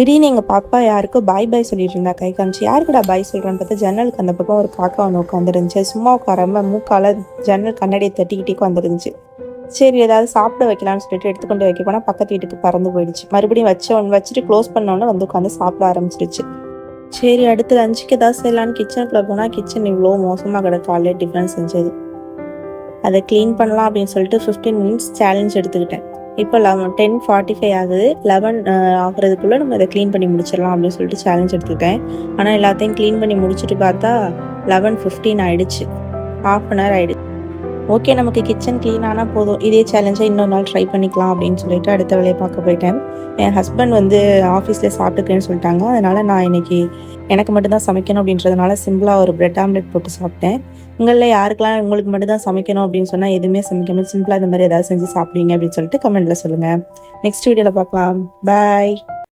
திடீர்னு எங்கள் பாப்பா யாருக்கும் பாய் பாய் சொல்லிட்டு இருந்தா கை காமிச்சு யாருக்குடா பாய் சொல்கிறேன்னு பார்த்தா ஜன்னலுக்கு அந்த பக்கம் ஒரு காக்கா ஒன்று உட்காந்துருந்துச்சு சும்மா உட்காராம மூக்கால ஜன்னல் கண்ணாடியை தட்டிக்கிட்டே வந்துருந்துச்சு சரி ஏதாவது சாப்பிட வைக்கலாம்னு சொல்லிட்டு எடுத்துக்கொண்டு வைக்க போனால் பக்கத்து வீட்டுக்கு பறந்து போயிடுச்சு. மறுபடியும் வச்ச ஒன்று வச்சுட்டு க்ளோஸ் பண்ணோன்னே வந்து உட்காந்து சாப்பிட ஆரம்பிச்சிருச்சு. சரி அடுத்து லஞ்சுக்கு ஏதாவது செய்யலான்னு கிச்சனுக்குள்ளே போனால் கிச்சன் இவ்வளோ மோசமாக கிடக்கு. ஆல்ரெடி டிஃபன் செஞ்சது அதை. க்ளீன் பண்ணலாம் அப்படின்னு சொல்லிட்டு ஃபிஃப்டீன் மினிட்ஸ் சேலஞ்ச் எடுத்துக்கிட்டேன். இப்போ லெவன் டென் ஃபார்ட்டி ஃபைவ் ஆகுது லெவன் ஆகுறதுக்குள்ளே நம்ம அதை க்ளீன் பண்ணி முடிச்சிடலாம் அப்படின்னு சொல்லிட்டு சேலஞ்ச் எடுத்துக்கிட்டேன் ஆனால் எல்லாத்தையும் க்ளீன் பண்ணி முடிச்சுட்டு பார்த்தா லெவன் ஃபிஃப்டீன் ஆயிடுச்சு. ஹாஃப் அன் ஹவர் ஆயிடுச்சு. ஓகே நமக்கு கிச்சன் க்ளீனானா போதும். இதே சேலஞ்சை இன்னொரு நாள் ட்ரை பண்ணிக்கலாம் அப்படின்னு சொல்லிட்டு அடுத்த வேலையை பார்க்க போயிட்டேன். என் ஹஸ்பண்ட் வந்து ஆஃபீஸில் சாப்பிட்டுக்கிறேன்னு சொல்லிட்டாங்க. அதனால் நான் இன்னைக்கு எனக்கு மட்டும்தான் சமைக்கணும் அப்படின்றதுனால சிம்பிளாக ஒரு பிரெட் ஆம்லெட் போட்டு சாப்பிட்டேன். உங்களில் யாருக்கெல்லாம் உங்களுக்கு மட்டும்தான் சமைக்கணும் அப்படின்னு சொன்னால் எதுவுமே சமைக்காமல் சிம்பிளாக இந்த மாதிரி ஏதாவது செஞ்சு சாப்பிடுங்க அப்படின்னு சொல்லிட்டு கமெண்ட்டில் சொல்லுங்கள் நெக்ஸ்ட் வீடியோவில் பார்க்கலாம். பாய்